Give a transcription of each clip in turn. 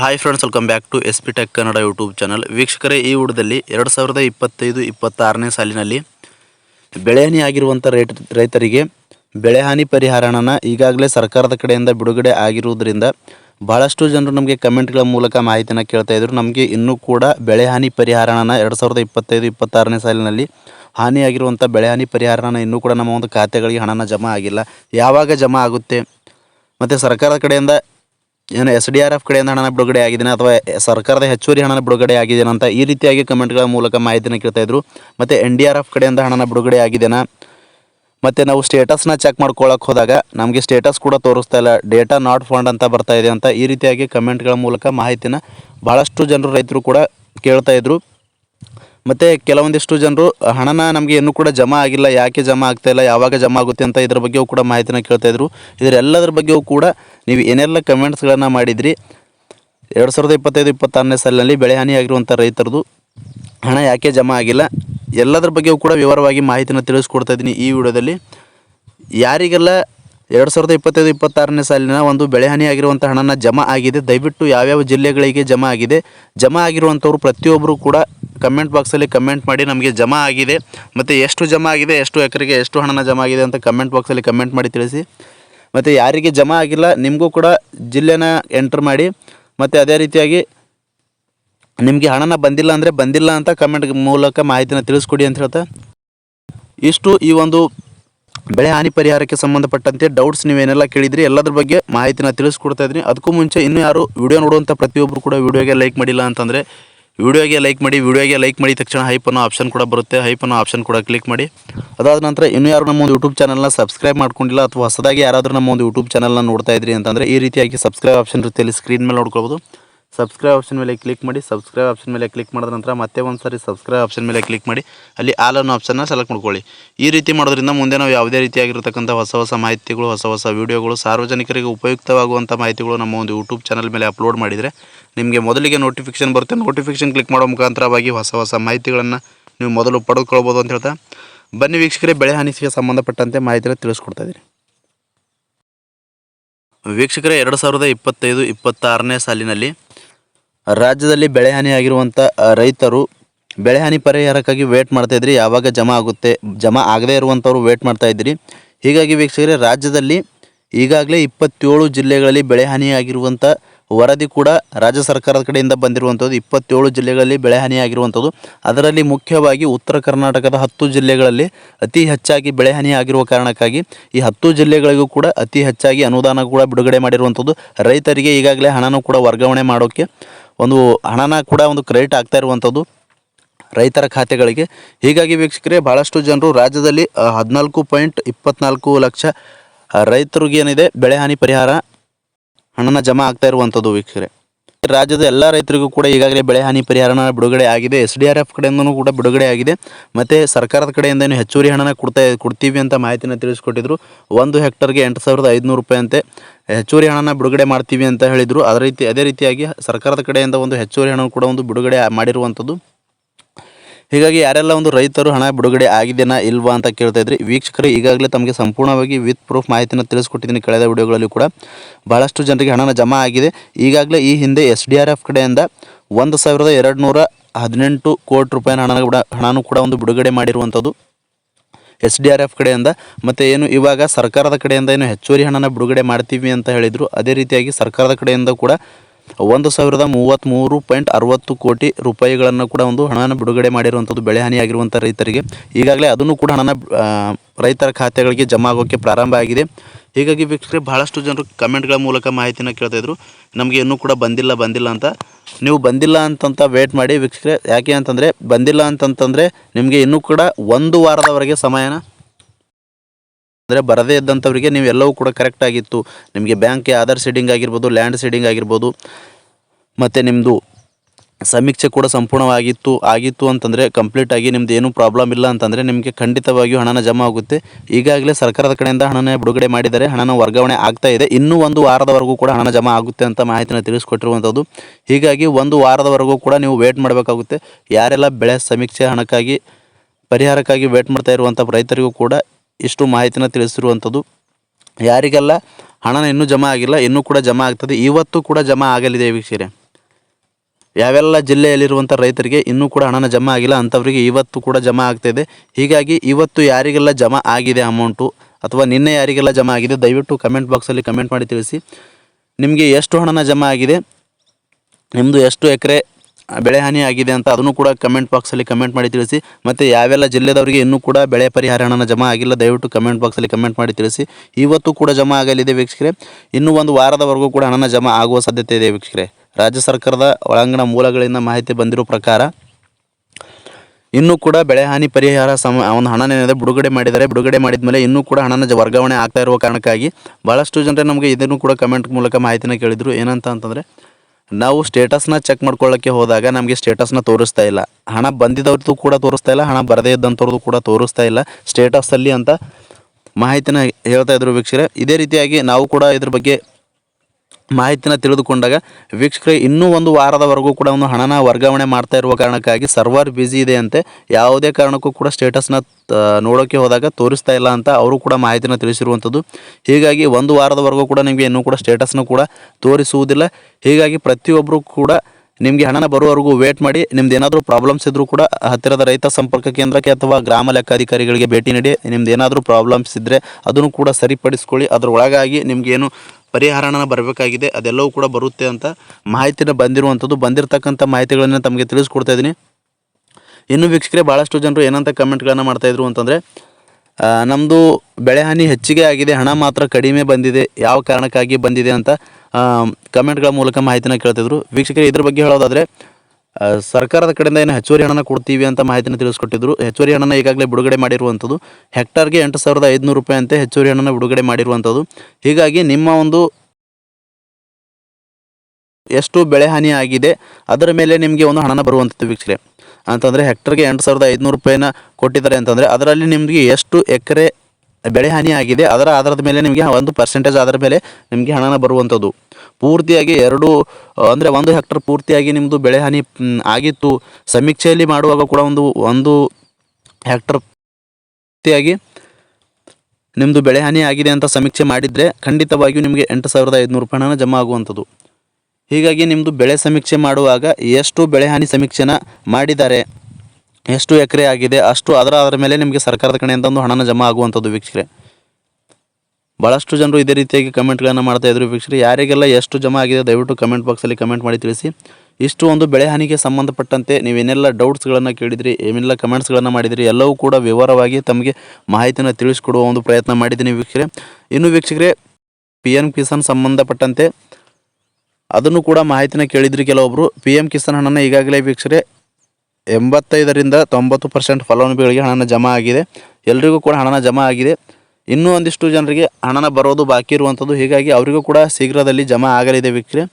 Hi friends welcome back to S P tech Kannada YouTube channel ವೀಕ್ಷಕರೇ, ಈ ಹುಡುಗದಲ್ಲಿ ಎರಡು ಸಾವಿರದ ಇಪ್ಪತ್ತೈದು, ಇಪ್ಪತ್ತಾರನೇ ಸಾಲಿನಲ್ಲಿ ಬೆಳೆಹಾನಿ ಆಗಿರುವಂಥ ರೈತ ರೈತರಿಗೆ ಬೆಳೆಹಾನಿ ಪರಿಹಾರನ ಈಗಾಗಲೇ ಸರ್ಕಾರದ ಕಡೆಯಿಂದ ಬಿಡುಗಡೆ ಆಗಿರುವುದರಿಂದ ಭಾಳಷ್ಟು ಜನರು ನಮಗೆ ಕಮೆಂಟ್ಗಳ ಮೂಲಕ ಮಾಹಿತಿನ ಕೇಳ್ತಾ ಇದ್ರು. ನಮಗೆ ಇನ್ನೂ ಕೂಡ ಬೆಳೆಹಾನಿ ಪರಿಹಾರನ ಎರಡು ಸಾವಿರದ ಇಪ್ಪತ್ತೈದು, ಇಪ್ಪತ್ತಾರನೇ ಸಾಲಿನಲ್ಲಿ ಹಾನಿಯಾಗಿರುವಂಥ ಬೆಳೆಹಾನಿ ಪರಿಹಾರನ ಇನ್ನೂ ಕೂಡ ನಮ್ಮ ಒಂದು ಖಾತೆಗಳಿಗೆ ಹಣನ ಜಮಾ ಆಗಿಲ್ಲ. ಯಾವಾಗ ಜಮಾ ಆಗುತ್ತೆ? ಮತ್ತು ಸರ್ಕಾರದ ಕಡೆಯಿಂದ ಏನು ಎಸ್ ಡಿ ಆರ್ ಎಫ್ ಕಡೆಯಿಂದ ಹಣನ ಬಿಡುಗಡೆ ಆಗಿದ್ದೇನೆ ಅಥವಾ ಸರ್ಕಾರದ ಹೆಚ್ಚುವರಿ ಹಣನ ಬಿಡುಗಡೆ ಆಗಿದೆಯಾ ಅಂತ ಈ ರೀತಿಯಾಗಿ ಕಮೆಂಟ್ಗಳ ಮೂಲಕ ಮಾಹಿತಿನ ಕೇಳ್ತಾ ಇದ್ರು. ಮತ್ತು ಎನ್ ಡಿ ಆರ್ ಎಫ್ ಕಡೆಯಿಂದ ಹಣನ ಬಿಡುಗಡೆ ಆಗಿದೆನ ಮತ್ತು ನಾವು ಸ್ಟೇಟಸ್ನ ಚೆಕ್ ಮಾಡ್ಕೊಳಕ್ಕೆ ಹೋದಾಗ ನಮಗೆ ಸ್ಟೇಟಸ್ ಕೂಡ ತೋರಿಸ್ತಾ ಇಲ್ಲ. ಡೇಟಾ ನಾಟ್ ಫಂಡ್ ಅಂತ ಬರ್ತಾ ಅಂತ ಈ ರೀತಿಯಾಗಿ ಕಮೆಂಟ್ಗಳ ಮೂಲಕ ಮಾಹಿತಿನ ಭಾಳಷ್ಟು ಜನರು, ರೈತರು ಕೂಡ ಕೇಳ್ತಾ ಇದ್ರು. ಮತ್ತು ಕೆಲವೊಂದಿಷ್ಟು ಜನರು, ಹಣನ ನಮಗೆ ಇನ್ನೂ ಕೂಡ ಜಮಾ ಆಗಿಲ್ಲ, ಯಾಕೆ ಜಮಾ ಆಗ್ತಾ ಇಲ್ಲ, ಯಾವಾಗ ಜಮಾ ಆಗುತ್ತೆ ಅಂತ ಇದ್ರ ಬಗ್ಗೆಯೂ ಕೂಡ ಮಾಹಿತಿನ ಕೇಳ್ತಾ ಇದ್ರು. ಇದರೆಲ್ಲದರ ಬಗ್ಗೆಯೂ ಕೂಡ ನೀವು ಏನೆಲ್ಲ ಕಮೆಂಟ್ಸ್ಗಳನ್ನು ಮಾಡಿದ್ರಿ, ಎರಡು ಸಾವಿರದ ಇಪ್ಪತ್ತೈದು, ಇಪ್ಪತ್ತಾರನೇ ಸಾಲಿನಲ್ಲಿ ಬೆಳೆ ಹಾನಿಯಾಗಿರುವಂಥ ರೈತರದು ಹಣ ಯಾಕೆ ಜಮಾ ಆಗಿಲ್ಲ, ಎಲ್ಲದರ ಬಗ್ಗೆಯೂ ಕೂಡ ವಿವರವಾಗಿ ಮಾಹಿತಿನ ತಿಳಿಸ್ಕೊಡ್ತಾ ಇದ್ದೀನಿ ಈ ವಿಡಿಯೋದಲ್ಲಿ. ಯಾರಿಗೆಲ್ಲ ಎರಡು ಸಾವಿರದ ಇಪ್ಪತ್ತೈದು, ಇಪ್ಪತ್ತಾರನೇ ಸಾಲಿನ ಒಂದು ಬೆಳೆ ಹಾನಿಯಾಗಿರುವಂಥ ಹಣನ ಜಮಾ ಆಗಿದೆ, ದಯವಿಟ್ಟು ಯಾವ್ಯಾವ ಜಿಲ್ಲೆಗಳಿಗೆ ಜಮಾ ಆಗಿದೆ, ಜಮಾ ಆಗಿರುವಂಥವ್ರು ಪ್ರತಿಯೊಬ್ಬರು ಕೂಡ ಕಮೆಂಟ್ ಬಾಕ್ಸಲ್ಲಿ ಕಮೆಂಟ್ ಮಾಡಿ ನಮಗೆ ಜಮಾ ಆಗಿದೆ. ಮತ್ತು ಎಷ್ಟು ಜಮಾ ಆಗಿದೆ, ಎಷ್ಟು ಎಕರೆಗೆ ಎಷ್ಟು ಹಣನ ಜಮಾ ಆಗಿದೆ ಅಂತ ಕಮೆಂಟ್ ಬಾಕ್ಸಲ್ಲಿ ಕಮೆಂಟ್ ಮಾಡಿ ತಿಳಿಸಿ. ಮತ್ತು ಯಾರಿಗೆ ಜಮಾ ಆಗಿಲ್ಲ, ನಿಮಗೂ ಕೂಡ ಜಿಲ್ಲೆನ ಎಂಟ್ರ್ ಮಾಡಿ. ಮತ್ತು ಅದೇ ರೀತಿಯಾಗಿ ನಿಮಗೆ ಹಣನ ಬಂದಿಲ್ಲ ಅಂದರೆ ಬಂದಿಲ್ಲ ಅಂತ ಕಮೆಂಟ್ ಮೂಲಕ ಮಾಹಿತಿನ ತಿಳಿಸ್ಕೊಡಿ ಅಂತ ಹೇಳ್ತಾ. ಇಷ್ಟು ಈ ಒಂದು ಬೆಳೆ ಹಾನಿ ಪರಿಹಾರಕ್ಕೆ ಸಂಬಂಧಪಟ್ಟಂತೆ ಡೌಟ್ಸ್ ನೀವೇನೆಲ್ಲ ಕೇಳಿದ್ರಿ, ಎಲ್ಲದ್ರ ಬಗ್ಗೆ ಮಾಹಿತಿನ ತಿಳಿಸ್ಕೊಡ್ತಾ ಇದ್ದೀನಿ. ಅದಕ್ಕೂ ಮುಂಚೆ ಇನ್ನೂ ಯಾರು ವಿಡಿಯೋ ನೋಡುವಂಥ ಪ್ರತಿಯೊಬ್ಬರು ಕೂಡ ವಿಡಿಯೋಗೆ ಲೈಕ್ ಮಾಡಿಲ್ಲ ಅಂತಂದರೆ ವಿಡಿಯೋಗೆ ಲೈಕ್ ಮಾಡಿ, ವಿಡಿಯೋಗೆ ಲೈಕ್ ಮಾಡಿ, ತಕ್ಷಣ ಹೈಪ್ ಅನ್ನೋ ಆಪ್ಷನ್ ಕೂಡ ಬರುತ್ತೆ. ಹೈಪ್ ಅನ್ನೋ ಆಪ್ಷನ್ ಕೂಡ ಕ್ಲಿಕ್ ಮಾಡಿ. ಅದಾದ ನಂತರ ಇನ್ನು ಯಾರು ನಮ್ಮ ಒಂದು ಯೂಟ್ಯೂಬ್ ಚಾನಲ್ನ ಸಬ್ಸ್ಕ್ರೈಬ್ ಮಾಡ್ಕೊಂಡಿಲ್ಲ ಅಥವಾ ಹೊಸದಾಗಿ ಯಾರಾದರೂ ನಮ್ಮ ಒಂದು ಯೂಟ್ಯೂಬ್ ಚಾನಲ್ನ ನೋಡ್ತಾ ಇದ್ರಿ ಅಂತಂದರೆ ಈ ರೀತಿಯಾಗಿ ಸಬ್ಸ್ಕ್ರೈಬ್ ಆಪ್ಷನ್ ಇರುತ್ತೆ ಸ್ಕ್ರೀನ್ ಮೇಲೆ ನೋಡ್ಕೊಬೋದು ಸಬ್ಸ್ಕ್ರೈಬ್ ಆಪ್ಷನ್ ಮೇಲೆ ಕ್ಲಿಕ್ ಮಾಡಿ ಸಬ್ಸ್ಕ್ರೈಬ್ ಆಪ್ಷನ್ ಮೇಲೆ ಕ್ಲಿಕ್ ಮಾಡಿದ ನಂತರ ಮತ್ತೆ ಒಂದು ಸಾರಿ ಸಬ್ಸ್ಕ್ರೈಬ್ ಆಪ್ಷನ್ ಮೇಲೆ ಕ್ಲಿಕ್ ಮಾಡಿ, ಅಲ್ಲಿ ಆಲ್ ಅನ್ನೋ ಆಪ್ಷನ್ನ ಸೆಲೆಕ್ಟ್ ಮಾಡ್ಕೊಳ್ಳಿ. ಈ ರೀತಿ ಮಾಡೋದ್ರಿಂದ ಮುಂದೆ ನಾವು ಯಾವುದೇ ರೀತಿಯಾಗಿರ್ತಕ್ಕಂಥ ಹೊಸ ಹೊಸ ಮಾಹಿತಿಗಳು, ಹೊಸ ಹೊಸ ವೀಡಿಯೋಗಳು, ಸಾರ್ವಜನಿಕರಿಗೆ ಉಪಯುಕ್ತವಾಗುವಂಥ ಮಾಹಿತಿಗಳು ನಮ್ಮ ಒಂದು ಯೂಟ್ಯೂಬ್ ಚಾನಲ್ ಮೇಲೆ ಅಪ್ಲೋಡ್ ಮಾಡಿದರೆ ನಿಮಗೆ ಮೊದಲಿಗೆ ನೋಟಿಫಿಕೇಶನ್ ಬರುತ್ತೆ. ನೋಟಿಫಿಕೇಶನ್ ಕ್ಲಿಕ್ ಮಾಡೋ ಮುಖಾಂತರವಾಗಿ ಹೊಸ ಹೊಸ ಮಾಹಿತಿಗಳನ್ನು ನೀವು ಮೊದಲು ಪಡೆದುಕೊಳ್ಬೋದು ಅಂತ ಹೇಳ್ತಾ. ಬನ್ನಿ ವೀಕ್ಷಕರೇ, ಬೆಳೆ ಹಾನಿಗೆ ಸಂಬಂಧಪಟ್ಟಂತೆ ಮಾಹಿತಿನ ತಿಳಿಸ್ಕೊಡ್ತಾ ಇದ್ದೀನಿ. ವೀಕ್ಷಕರೇ, ಎರಡು ಸಾವಿರದ ಇಪ್ಪತ್ತೈದು, ಇಪ್ಪತ್ತಾರನೇ ಸಾಲಿನಲ್ಲಿ ರಾಜ್ಯದಲ್ಲಿ ಬೆಳೆ ಹಾನಿಯಾಗಿರುವಂಥ ರೈತರು ಬೆಳೆ ಹಾನಿ ಪರಿಹಾರಕ್ಕಾಗಿ ವೇಟ್ ಮಾಡ್ತಾ ಇದ್ರಿ. ಯಾವಾಗ ಜಮಾ ಆಗುತ್ತೆ, ಜಮಾ ಆಗದೇ ಇರುವಂಥವ್ರು ವೇಟ್ ಮಾಡ್ತಾ ಇದ್ರಿ. ಹೀಗಾಗಿ ವೀಕ್ಷಕರೇ, ರಾಜ್ಯದಲ್ಲಿ ಈಗಾಗಲೇ ಇಪ್ಪತ್ತೇಳು ಜಿಲ್ಲೆಗಳಲ್ಲಿ ಬೆಳೆ ಹಾನಿಯಾಗಿರುವಂಥ ವರದಿ ಕೂಡ ರಾಜ್ಯ ಸರ್ಕಾರದ ಕಡೆಯಿಂದ ಬಂದಿರುವಂಥದ್ದು. ಇಪ್ಪತ್ತೇಳು ಜಿಲ್ಲೆಗಳಲ್ಲಿ ಬೆಳೆ ಹಾನಿಯಾಗಿರುವಂಥದ್ದು. ಅದರಲ್ಲಿ ಮುಖ್ಯವಾಗಿ ಉತ್ತರ ಕರ್ನಾಟಕದ ಹತ್ತು ಜಿಲ್ಲೆಗಳಲ್ಲಿ ಅತಿ ಹೆಚ್ಚಾಗಿ ಬೆಳೆ ಹಾನಿ ಆಗಿರುವ ಕಾರಣಕ್ಕಾಗಿ ಈ ಹತ್ತು ಜಿಲ್ಲೆಗಳಿಗೂ ಕೂಡ ಅತಿ ಹೆಚ್ಚಾಗಿ ಅನುದಾನ ಕೂಡ ಬಿಡುಗಡೆ ಮಾಡಿರುವಂಥದ್ದು. ರೈತರಿಗೆ ಈಗಾಗಲೇ ಹಣನೂ ಕೂಡ ವರ್ಗಾವಣೆ ಮಾಡೋಕ್ಕೆ ಒಂದು ಹಣನ ಕೂಡ ಒಂದು ಕ್ರೆಡಿಟ್ ಆಗ್ತಾ ಇರುವಂಥದ್ದು ರೈತರ ಖಾತೆಗಳಿಗೆ. ಹೀಗಾಗಿ ವೀಕ್ಷಕರೇ ಭಾಳಷ್ಟು ಜನರು ರಾಜ್ಯದಲ್ಲಿ ಹದಿನಾಲ್ಕು ಪಾಯಿಂಟ್ ಇಪ್ಪತ್ನಾಲ್ಕು ಲಕ್ಷ ರೈತರಿಗೇನಿದೆ ಬೆಳೆ ಹಾನಿ ಪರಿಹಾರ ಹಣನ ಜಮಾ ಆಗ್ತಾ ಇರುವಂಥದ್ದು ವೀಕ್ಷಕರೇ. ರಾಜ್ಯದ ಎಲ್ಲ ರೈತರಿಗೂ ಕೂಡ ಈಗಾಗಲೇ ಬೆಳೆ ಹಾನಿ ಪರಿಹಾರನ ಬಿಡುಗಡೆ ಆಗಿದೆ. ಎಸ್ ಡಿ ಆರ್ ಎಫ್ ಕಡೆಯಿಂದನೂ ಕೂಡ ಬಿಡುಗಡೆ ಆಗಿದೆ. ಮತ್ತು ಸರ್ಕಾರದ ಕಡೆಯಿಂದನೂ ಹೆಚ್ಚುವರಿ ಹಣನ ಕೊಡ್ತಾ ಕೊಡ್ತೀವಿ ಅಂತ ಮಾಹಿತಿನ ತಿಳಿಸ್ಕೊಟ್ಟಿದ್ರು. ಒಂದು ಹೆಕ್ಟರ್ಗೆ ಎಂಟು ಸಾವಿರದ ಐದುನೂರು ರೂಪಾಯಿ ಅಂತೆ ಹೆಚ್ಚುವರಿ ಹಣನ ಬಿಡುಗಡೆ ಮಾಡ್ತೀವಿ ಅಂತ ಹೇಳಿದರು. ಅದೇ ರೀತಿ, ಅದೇ ರೀತಿಯಾಗಿ ಸರ್ಕಾರದ ಕಡೆಯಿಂದ ಒಂದು ಹೆಚ್ಚುವರಿ ಹಣ ಕೂಡ ಒಂದು ಬಿಡುಗಡೆ ಮಾಡಿರುವಂಥದ್ದು. ಹೀಗಾಗಿ ಯಾರೆಲ್ಲ ಒಂದು ರೈತರು ಹಣ ಬಿಡುಗಡೆ ಆಗಿದೆಯಾ ಇಲ್ವಾ ಅಂತ ಕೇಳ್ತಾ ಇದ್ರಿ. ವೀಕ್ಷಕರು, ಈಗಾಗಲೇ ತಮಗೆ ಸಂಪೂರ್ಣವಾಗಿ ವಿತ್ ಪ್ರೂಫ್ ಮಾಹಿತಿನ ತಿಳಿಸ್ಕೊಟ್ಟಿದ್ದೀನಿ ಕಳೆದ ವಿಡಿಯೋಗಳಲ್ಲಿ ಕೂಡ. ಬಹಳಷ್ಟು ಜನರಿಗೆ ಹಣನ ಜಮಾ ಆಗಿದೆ. ಈಗಾಗಲೇ ಈ ಹಿಂದೆ ಎಸ್ ಡಿ ಆರ್ ಎಫ್ ಕಡೆಯಿಂದ ಒಂದು ಸಾವಿರದ ಎರಡು ನೂರ ಹದಿನೆಂಟು ಕೋಟಿ ರೂಪಾಯಿನ ಹಣ ಕೂಡ, ಹಣನೂ ಕೂಡ ಒಂದು ಬಿಡುಗಡೆ ಮಾಡಿರುವಂಥದ್ದು. ಎಸ್ ಡಿ ಆರ್ ಎಫ್ ಕಡೆಯಿಂದ ಮತ್ತು ಏನು ಇವಾಗ ಸರ್ಕಾರದ ಕಡೆಯಿಂದ ಏನು ಹೆಚ್ಚುವರಿ ಹಣನ ಬಿಡುಗಡೆ ಮಾಡ್ತೀವಿ ಅಂತ ಹೇಳಿದರು. ಅದೇ ರೀತಿಯಾಗಿ ಸರ್ಕಾರದ ಕಡೆಯಿಂದ ಕೂಡ ಒಂದು ಸಾವಿರದ ಮೂವತ್ತ್ಮೂರು ಪಾಯಿಂಟ್ ಅರವತ್ತು ಕೋಟಿ ರೂಪಾಯಿಗಳನ್ನು ಕೂಡ ಒಂದು ಹಣನ ಬಿಡುಗಡೆ ಮಾಡಿರುವಂಥದ್ದು ಬೆಳೆ ಹಾನಿಯಾಗಿರುವಂಥ ರೈತರಿಗೆ. ಈಗಾಗಲೇ ಅದನ್ನು ಕೂಡ ಹಣನ ರೈತರ ಖಾತೆಗಳಿಗೆ ಜಮಾ ಆಗೋಕ್ಕೆ ಪ್ರಾರಂಭ ಆಗಿದೆ. ಹೀಗಾಗಿ ವೀಕ್ಷಕರೇ ಭಾಳಷ್ಟು ಜನರು ಕಮೆಂಟ್ಗಳ ಮೂಲಕ ಮಾಹಿತಿನ ಕೇಳ್ತಾಯಿದ್ರು ನಮಗೆ ಇನ್ನೂ ಕೂಡ ಬಂದಿಲ್ಲ ಬಂದಿಲ್ಲ ಅಂತ. ನೀವು ಬಂದಿಲ್ಲ ಅಂತಂತ ವೇಟ್ ಮಾಡಿ ವೀಕ್ಷಕರೇ. ಯಾಕೆ ಅಂತಂದರೆ, ಬಂದಿಲ್ಲ ಅಂತಂತಂದರೆ ನಿಮಗೆ ಇನ್ನೂ ಕೂಡ ಒಂದು ವಾರದವರೆಗೆ ಸಮಯನ ಅಂದರೆ ಬರದೇ ಇದ್ದಂಥವರಿಗೆ ನೀವು ಎಲ್ಲವೂ ಕೂಡ ಕರೆಕ್ಟ್ ಆಗಿತ್ತು. ನಿಮಗೆ ಬ್ಯಾಂಕ್ಗೆ ಆಧಾರ್ ಸೀಡಿಂಗ್ ಆಗಿರ್ಬೋದು ಲ್ಯಾಂಡ್ ಸೀಡಿಂಗ್ ಆಗಿರ್ಬೋದು, ಮತ್ತು ನಿಮ್ಮದು ಸಮೀಕ್ಷೆ ಕೂಡ ಸಂಪೂರ್ಣವಾಗಿತ್ತು. ಆಗಿತ್ತು ಅಂತಂದರೆ ಕಂಪ್ಲೀಟ್ ಆಗಿ ನಿಮ್ದು ಏನೂ ಪ್ರಾಬ್ಲಮ್ ಇಲ್ಲ ಅಂತಂದರೆ ನಿಮಗೆ ಖಂಡಿತವಾಗಿಯೂ ಹಣನ ಜಮಾ ಆಗುತ್ತೆ. ಈಗಾಗಲೇ ಸರ್ಕಾರದ ಕಡೆಯಿಂದ ಹಣನ ಬಿಡುಗಡೆ ಮಾಡಿದರೆ ಹಣನ ವರ್ಗಾವಣೆ ಆಗ್ತಾ ಇದೆ. ಇನ್ನೂ ಒಂದು ವಾರದವರೆಗೂ ಕೂಡ ಹಣ ಜಮಾ ಆಗುತ್ತೆ ಅಂತ ಮಾಹಿತಿನ ತಿಳಿಸ್ಕೊಟ್ಟಿರುವಂಥದ್ದು. ಹೀಗಾಗಿ ಒಂದು ವಾರದವರೆಗೂ ಕೂಡ ನೀವು ವೇಟ್ ಮಾಡಬೇಕಾಗುತ್ತೆ. ಯಾರೆಲ್ಲ ಬೆಳೆ ಸಮೀಕ್ಷೆ ಹಣಕ್ಕಾಗಿ, ಪರಿಹಾರಕ್ಕಾಗಿ ವೇಟ್ ಮಾಡ್ತಾ ಇರುವಂಥ ರೈತರಿಗೂ ಕೂಡ ಇಷ್ಟು ಮಾಹಿತಿನ ತಿಳಿಸಿರುವಂಥದ್ದು. ಯಾರಿಗೆಲ್ಲ ಹಣನ ಇನ್ನೂ ಜಮಾ ಆಗಿಲ್ಲ, ಇನ್ನೂ ಕೂಡ ಜಮಾ ಆಗ್ತದೆ, ಇವತ್ತು ಕೂಡ ಜಮಾ ಆಗಲಿದೆ ವೀಕ್ಷಕರೇ. ಯಾವೆಲ್ಲ ಜಿಲ್ಲೆಯಲ್ಲಿರುವಂಥ ರೈತರಿಗೆ ಇನ್ನೂ ಕೂಡ ಹಣನ ಜಮಾ ಆಗಿಲ್ಲ, ಅಂಥವರಿಗೆ ಇವತ್ತು ಕೂಡ ಜಮಾ ಆಗ್ತಾಯಿದೆ ಹೀಗಾಗಿ ಇವತ್ತು ಯಾರಿಗೆಲ್ಲ ಜಮಾ ಆಗಿದೆ ಅಮೌಂಟು, ಅಥವಾ ನಿನ್ನೆ ಯಾರಿಗೆಲ್ಲ ಜಮಾ ಆಗಿದೆ, ದಯವಿಟ್ಟು ಕಮೆಂಟ್ ಬಾಕ್ಸಲ್ಲಿ ಕಮೆಂಟ್ ಮಾಡಿ ತಿಳಿಸಿ. ನಿಮಗೆ ಎಷ್ಟು ಹಣನ ಜಮಾ ಆಗಿದೆ ನಿಮ್ಮದು ಎಷ್ಟು ಎಕರೆ ಬೆಳೆ ಹಾನಿ ಆಗಿದೆ ಅಂತ ಅದನ್ನು ಕೂಡ ಕಮೆಂಟ್ ಬಾಕ್ಸಲ್ಲಿ ಕಮೆಂಟ್ ಮಾಡಿ ತಿಳಿಸಿ. ಮತ್ತು ಯಾವೆಲ್ಲ ಜಿಲ್ಲೆದವರಿಗೆ ಇನ್ನೂ ಕೂಡ ಬೆಳೆ ಪರಿಹಾರ ಹಣನ ಜಮಾ ಆಗಿಲ್ಲ, ದಯವಿಟ್ಟು ಕಮೆಂಟ್ ಬಾಕ್ಸಲ್ಲಿ ಕಮೆಂಟ್ ಮಾಡಿ ತಿಳಿಸಿ. ಇವತ್ತು ಕೂಡ ಜಮಾ ಆಗಲಿದೆ ವೀಕ್ಷಕರೇ. ಇನ್ನೂ ಒಂದು ವಾರದವರೆಗೂ ಕೂಡ ಹಣನ ಜಮಾ ಆಗುವ ಸಾಧ್ಯತೆ ಇದೆ ವೀಕ್ಷಕರೇ. ರಾಜ್ಯ ಸರ್ಕಾರದ ಒಳಾಂಗಣ ಮೂಲಗಳಿಂದ ಮಾಹಿತಿ ಬಂದಿರೋ ಪ್ರಕಾರ, ಇನ್ನೂ ಕೂಡ ಬೆಳೆ ಹಾನಿ ಪರಿಹಾರ ಸಮ, ಒಂದು ಹಣನೇನಿದೆ ಬಿಡುಗಡೆ ಮಾಡಿದ್ದಾರೆ. ಬಿಡುಗಡೆ ಮಾಡಿದ ಮೇಲೆ ಇನ್ನೂ ಕೂಡ ಹಣನ ವರ್ಗಾವಣೆ ಆಗ್ತಾ ಇರುವ ಕಾರಣಕ್ಕಾಗಿ ಭಾಳಷ್ಟು ಜನರೇ ನಮಗೆ ಇದನ್ನು ಕೂಡ ಕಮೆಂಟ್ ಮೂಲಕ ಮಾಹಿತಿನ ಕೇಳಿದರು. ಏನಂತ ಅಂತಂದರೆ ನಾವು ಸ್ಟೇಟಸ್ನ ಚೆಕ್ ಮಾಡ್ಕೊಳ್ಳೋಕ್ಕೆ ಹೋದಾಗ ನಮಗೆ ಸ್ಟೇಟಸ್ನ ತೋರಿಸ್ತಾ ಇಲ್ಲ. ಹಣ ಬಂದಿದ್ದವ್ರದ್ದು ಕೂಡ ತೋರಿಸ್ತಾ ಇಲ್ಲ, ಹಣ ಬರದೇ ಇದ್ದಂಥವ್ರದ್ದು ಕೂಡ ತೋರಿಸ್ತಾ ಇಲ್ಲ. ಸ್ಟೇಟಸಲ್ಲಿ ಅಂತ ಮಾಹಿತಿನ ಹೇಳ್ತಾ ಇದ್ರು ವೀಕ್ಷಕರೇ. ಇದೇ ರೀತಿಯಾಗಿ ನಾವು ಕೂಡ ಇದ್ರ ಬಗ್ಗೆ ಮಾಹಿತಿನ ತಿಳಿದುಕೊಂಡಾಗ ವೀಕ್ಷಕರೇ, ಇನ್ನೂ ಒಂದು ವಾರದವರೆಗೂ ಕೂಡ ಒಂದು ಹಣನ ವರ್ಗಾವಣೆ ಮಾಡ್ತಾ ಇರುವ ಕಾರಣಕ್ಕಾಗಿ ಸರ್ವರ್ ಬ್ಯುಸಿ ಇದೆ ಅಂತೆ ಯಾವುದೇ ಕಾರಣಕ್ಕೂ ಕೂಡ ಸ್ಟೇಟಸ್ನ ನೋಡೋಕ್ಕೆ ಹೋದಾಗ ತೋರಿಸ್ತಾ ಇಲ್ಲ ಅಂತ ಅವರು ಕೂಡ ಮಾಹಿತಿನ ತಿಳಿಸಿರುವಂಥದ್ದು. ಹೀಗಾಗಿ ಒಂದು ವಾರದವರೆಗೂ ಕೂಡ ನಿಮಗೆ ಇನ್ನೂ ಕೂಡ ಸ್ಟೇಟಸ್ನ ಕೂಡ ತೋರಿಸುವುದಿಲ್ಲ. ಹೀಗಾಗಿ ಪ್ರತಿಯೊಬ್ಬರು ಕೂಡ ನಿಮಗೆ ಹಣನ ಬರುವವರೆಗೂ ವೇಟ್ ಮಾಡಿ, ನಿಮ್ದು ಏನಾದರೂ ಪ್ರಾಬ್ಲಮ್ಸ್ ಇದ್ದರೂ ಕೂಡ ಹತ್ತಿರದ ರೈತ ಸಂಪರ್ಕ ಕೇಂದ್ರಕ್ಕೆ ಅಥವಾ ಗ್ರಾಮ ಲೆಕ್ಕಾಧಿಕಾರಿಗಳಿಗೆ ಭೇಟಿ ನೀಡಿ, ನಿಮ್ದು ಏನಾದರೂ ಪ್ರಾಬ್ಲಮ್ಸ್ ಇದ್ದರೆ ಅದನ್ನು ಕೂಡ ಸರಿಪಡಿಸ್ಕೊಳ್ಳಿ. ಅದರೊಳಗಾಗಿ ನಿಮಗೇನು ಪರಿಹಾರ ಹಣ ಬರಬೇಕಾಗಿದೆ, ಅದೆಲ್ಲವೂ ಕೂಡ ಬರುತ್ತೆ ಅಂತ ಮಾಹಿತಿನ ಬಂದಿರುವಂಥದ್ದು. ಬಂದಿರತಕ್ಕಂಥ ಮಾಹಿತಿಗಳನ್ನು ತಮಗೆ ತಿಳಿಸ್ಕೊಡ್ತಾ ಇದ್ದೀನಿ. ಇನ್ನು ವೀಕ್ಷಕರೇ ಭಾಳಷ್ಟು ಜನರು ಏನಂತ ಕಮೆಂಟ್ಗಳನ್ನು ಮಾಡ್ತಾಯಿದ್ರು ಅಂತಂದರೆ ನಮ್ಮದು ಬೆಳೆ ಹಾನಿ ಹೆಚ್ಚಿಗೆ ಆಗಿದೆ, ಹಣ ಮಾತ್ರ ಕಡಿಮೆ ಬಂದಿದೆ, ಯಾವ ಕಾರಣಕ್ಕಾಗಿ ಬಂದಿದೆ ಅಂತ ಕಮೆಂಟ್ಗಳ ಮೂಲಕ ಮಾಹಿತಿನ ಕೇಳ್ತಿದ್ರು ವೀಕ್ಷಕರೇ, ಇದ್ರ ಬಗ್ಗೆ ಹೇಳೋದಾದರೆ ಸರ್ಕಾರದ ಕಡೆಯಿಂದ ಏನು ಹೆಚ್ಚುವರಿ ಹಣನ ಕೊಡ್ತೀವಿ ಅಂತ ಮಾಹಿತಿನ ತಿಳಿಸ್ಕೊಟ್ಟಿದ್ರು. ಹೆಚ್ಚುವರಿ ಹಣನ ಈಗಾಗಲೇ ಬಿಡುಗಡೆ ಮಾಡಿರುವಂಥದ್ದು. ಹೆಕ್ಟಾರ್ಗೆ ಎಂಟು ಸಾವಿರದ ಐದುನೂರು ರೂಪಾಯಿ ಅಂತೆ ಹೆಚ್ಚುವರಿ ಹಣನ ಬಿಡುಗಡೆ ಮಾಡಿರುವಂಥದ್ದು. ಹೀಗಾಗಿ ನಿಮ್ಮ ಒಂದು ಎಷ್ಟು ಬೆಳೆ ಹಾನಿ ಆಗಿದೆ, ಅದರ ಮೇಲೆ ನಿಮಗೆ ಒಂದು ಹಣನ ಬರುವಂಥದ್ದು ವೀಕ್ಷಕರೇ. ಅಂತಂದರೆ ಹೆಕ್ಟರ್ಗೆ ಎಂಟು ಸಾವಿರದ ಐದುನೂರು ರೂಪಾಯಿನ ಕೊಟ್ಟಿದ್ದಾರೆ ಅಂತಂದರೆ ಅದರಲ್ಲಿ ನಿಮಗೆ ಎಷ್ಟು ಎಕರೆ ಬೆಳೆ ಹಾನಿ ಆಗಿದೆ, ಅದರ ಆಧಾರದ ಮೇಲೆ ನಿಮಗೆ ಒಂದು ಪರ್ಸೆಂಟೇಜ್ ಅದರ ಮೇಲೆ ನಿಮಗೆ ಹಣನ ಬರುವಂಥದ್ದು. ಪೂರ್ತಿಯಾಗಿ ಎರಡು ಅಂದರೆ ಒಂದು ಹೆಕ್ಟರ್ ಪೂರ್ತಿಯಾಗಿ ನಿಮ್ಮದು ಬೆಳೆ ಹಾನಿ ಆಗಿತ್ತು. ಸಮೀಕ್ಷೆಯಲ್ಲಿ ಮಾಡುವಾಗ ಕೂಡ ಒಂದು ಒಂದು ಹೆಕ್ಟರ್ ಪೂರ್ತಿಯಾಗಿ ನಿಮ್ಮದು ಬೆಳೆ ಹಾನಿ ಆಗಿದೆ ಅಂತ ಸಮೀಕ್ಷೆ ಮಾಡಿದರೆ ಖಂಡಿತವಾಗಿಯೂ ನಿಮಗೆ ಎಂಟು ಸಾವಿರದ ಐದುನೂರು ರೂಪಾಯಿ ಜಮಾ ಆಗುವಂಥದ್ದು. ಹೀಗಾಗಿ ನಿಮ್ಮದು ಬೆಳೆ ಸಮೀಕ್ಷೆ ಮಾಡುವಾಗ ಎಷ್ಟು ಬೆಳೆ ಹಾನಿ ಸಮೀಕ್ಷೆನ ಮಾಡಿದ್ದಾರೆ, ಎಷ್ಟು ಎಕರೆ ಆಗಿದೆ, ಅಷ್ಟು ಅದರ ಅದರ ಮೇಲೆ ನಿಮಗೆ ಸರ್ಕಾರದ ಕಡೆಯಿಂದ ಒಂದು ಹಣನ ಜಮಾ ಆಗುವಂಥದ್ದು ವೀಕ್ಷಕರೇ. ಭಾಳಷ್ಟು ಜನರು ಇದೇ ರೀತಿಯಾಗಿ ಕಮೆಂಟ್ಗಳನ್ನು ಮಾಡ್ತಾ ಇದ್ರು ವೀಕ್ಷಕರೇ. ಯಾರಿಗೆಲ್ಲ ಎಷ್ಟು ಜಮಾ ಆಗಿದೆ ದಯವಿಟ್ಟು ಕಮೆಂಟ್ ಬಾಕ್ಸಲ್ಲಿ ಕಮೆಂಟ್ ಮಾಡಿ ತಿಳಿಸಿ. ಇಷ್ಟು ಒಂದು ಬೆಳೆ ಹಾನಿಗೆ ಸಂಬಂಧಪಟ್ಟಂತೆ ನೀವೇನೆಲ್ಲ ಡೌಟ್ಸ್ಗಳನ್ನು ಕೇಳಿದ್ರಿ, ಏನೆಲ್ಲ ಕಮೆಂಟ್ಸ್ಗಳನ್ನು ಮಾಡಿದ್ರಿ, ಎಲ್ಲವೂ ಕೂಡ ವಿವರವಾಗಿ ತಮಗೆ ಮಾಹಿತಿಯನ್ನು ತಿಳಿಸ್ಕೊಡುವ ಒಂದು ಪ್ರಯತ್ನ ಮಾಡಿದ್ದೀನಿ ವೀಕ್ಷಕರೇ. ಇನ್ನು ವೀಕ್ಷಕರೇ, ಪಿ ಎಂ ಕಿಸಾನ್ ಸಂಬಂಧಪಟ್ಟಂತೆ ಅದನ್ನು ಕೂಡ ಮಾಹಿತಿನ ಕೇಳಿದ್ರಿ ಕೆಲವೊಬ್ಬರು ಪಿ ಎಂ ಕಿಸಾನ್ ಹಣನ ಈಗಾಗಲೇ ವೀಕ್ಷಕರೇ ಎಂಬತ್ತೈದರಿಂದ ತೊಂಬತ್ತು ಪರ್ಸೆಂಟ್ ಫಲಾನುಭವಿಗಳಿಗೆ ಹಣನ ಜಮಾ ಆಗಿದೆ. ಎಲ್ರಿಗೂ ಕೂಡ ಹಣನ ಜಮಾ ಆಗಿದೆ. ಇನ್ನೂ ಒಂದಿಷ್ಟು ಜನರಿಗೆ ಹಣನ ಬರೋದು ಬಾಕಿ ಇರುವಂಥದ್ದು. ಹೀಗಾಗಿ ಅವರಿಗೂ ಕೂಡ ಶೀಘ್ರದಲ್ಲಿ ಜಮಾ ಆಗಲಿದೆ ವೀಕ್ಷಕರೇ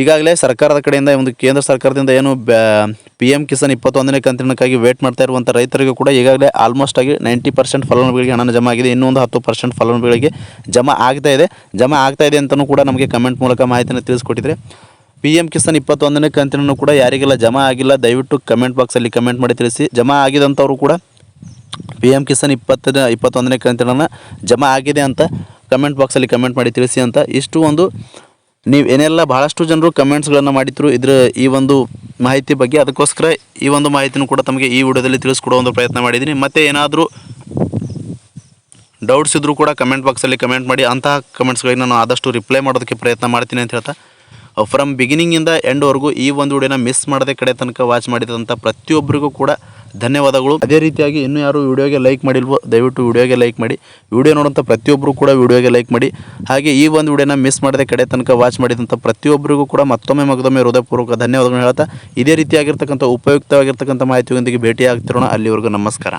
ಈಗಾಗಲೇ ಸರ್ಕಾರದ ಕಡೆಯಿಂದ ಒಂದು ಕೇಂದ್ರ ಸರ್ಕಾರದಿಂದ ಏನು ಪಿ ಎಂ ಕಿಸಾನ್ ಇಪ್ಪತ್ತೊಂದನೇ ಕಂತಿನಕ್ಕಾಗಿ ವೇಟ್ ಮಾಡ್ತಾ ಇರುವಂಥ ರೈತರಿಗೂ ಕೂಡ ಈಗಾಗಲೇ ಆಲ್ಮೋಸ್ಟ್ ಆಗಿ ನೈಂಟಿ ಪರ್ಸೆಂಟ್ ಫಲಾನುಭವಿಗಳಿಗೆ ಹಣ ಜಮಾ ಆಗಿದೆ. ಇನ್ನೊಂದು ಹತ್ತು ಪರ್ಸೆಂಟ್ ಫಲಾನುಭವಿಗಳಿಗೆ ಜಮಾ ಆಗ್ತಾ ಇದೆ. ಜಮಾ ಆಗ್ತಾ ಇದೆ ಅಂತಲೂ ಕೂಡ ನಮಗೆ ಕಮೆಂಟ್ ಮೂಲಕ ಮಾಹಿತಿಯನ್ನು ತಿಳಿಸ್ಕೊಟ್ಟಿದ್ರೆ ಪಿ ಎಂ ಕಿಸಾನ್ ಇಪ್ಪತ್ತೊಂದನೇ ಕಂತಿನೂ ಕೂಡ ಯಾರಿಗೆಲ್ಲ ಜಮಾ ಆಗಿಲ್ಲ ದಯವಿಟ್ಟು ಕಮೆಂಟ್ ಬಾಕ್ಸಲ್ಲಿ ಕಮೆಂಟ್ ಮಾಡಿ ತಿಳಿಸಿ. ಜಮಾ ಆಗಿದಂಥವ್ರು ಕೂಡ ಪಿ ಎಂ ಕಿಸಾನ್ ಇಪ್ಪತ್ತನೇ, ಇಪ್ಪತ್ತೊಂದನೇ ಕಂತಿನ ಜಮಾ ಆಗಿದೆ ಅಂತ ಕಮೆಂಟ್ ಬಾಕ್ಸಲ್ಲಿ ಕಮೆಂಟ್ ಮಾಡಿ ತಿಳಿಸಿ ಅಂತ. ಇಷ್ಟು ಒಂದು ನೀವು ಏನೆಲ್ಲ ಭಾಳಷ್ಟು ಜನರು ಕಮೆಂಟ್ಸ್ಗಳನ್ನು ಮಾಡಿದ್ರು ಇದರ ಈ ಒಂದು ಮಾಹಿತಿ ಬಗ್ಗೆ. ಅದಕ್ಕೋಸ್ಕರ ಈ ಒಂದು ಮಾಹಿತಿನೂ ಕೂಡ ತಮಗೆ ಈ ವಿಡಿಯೋದಲ್ಲಿ ತಿಳಿಸ್ಕೊಡೋ ಒಂದು ಪ್ರಯತ್ನ ಮಾಡಿದ್ದೀನಿ. ಮತ್ತು ಏನಾದರೂ ಡೌಟ್ಸ್ ಇದ್ದರೂ ಕೂಡ ಕಮೆಂಟ್ ಬಾಕ್ಸಲ್ಲಿ ಕಮೆಂಟ್ ಮಾಡಿ. ಅಂತಹ ಕಮೆಂಟ್ಸ್ಗಳಿಗೆ ನಾನು ಆದಷ್ಟು ರಿಪ್ಲೈ ಮಾಡೋದಕ್ಕೆ ಪ್ರಯತ್ನ ಮಾಡ್ತೀನಿ ಅಂತ ಹೇಳ್ತಾ. ಫ್ರಮ್ ಬಿಗಿನಿಂಗಿಂದ ಎಂಡ್ವರೆಗೂ ಈ ಒಂದು ವಿಡಿಯೋನ ಮಿಸ್ ಮಾಡದೆ ಕಡೆ ತನಕ ವಾಚ್ ಮಾಡಿದಂಥ ಪ್ರತಿಯೊಬ್ಬರಿಗೂ ಕೂಡ ಧನ್ಯವಾದಗಳು. ಅದೇ ರೀತಿಯಾಗಿ ಇನ್ನು ಯಾರು ವಿಡಿಯೋಗೆ ಲೈಕ್ ಮಾಡಿಲ್ವೋ, ದಯವಿಟ್ಟು ವಿಡಿಯೋಗೆ ಲೈಕ್ ಮಾಡಿ. ವಿಡಿಯೋ ನೋಡೋಂಥ ಪ್ರತಿಯೊಬ್ಬರು ಕೂಡ ವಿಡಿಯೋಗೆ ಲೈಕ್ ಮಾಡಿ. ಹಾಗೆ ಈ ಒಂದು ವಿಡಿಯೋನ ಮಿಸ್ ಮಾಡದೆ ಕಡೆ ತನಕ ವಾಚ್ ಮಾಡಿದಂಥ ಪ್ರತಿಯೊಬ್ಬರಿಗೂ ಕೂಡ ಮತ್ತೊಮ್ಮೆ ಮಗದೊಮ್ಮೆ ಹೃದಯಪೂರ್ವಕ ಧನ್ಯವಾದಗಳು ಹೇಳ್ತಾ, ಇದೇ ರೀತಿಯಾಗಿರ್ತಕ್ಕಂಥ ಉಪಯುಕ್ತವಾಗಿರ್ತಕ್ಕಂಥ ಮಾಹಿತಿಯೊಂದಿಗೆ ಭೇಟಿಯಾಗ್ತಿರೋಣ. ಅಲ್ಲಿವರೆಗೂ ನಮಸ್ಕಾರ.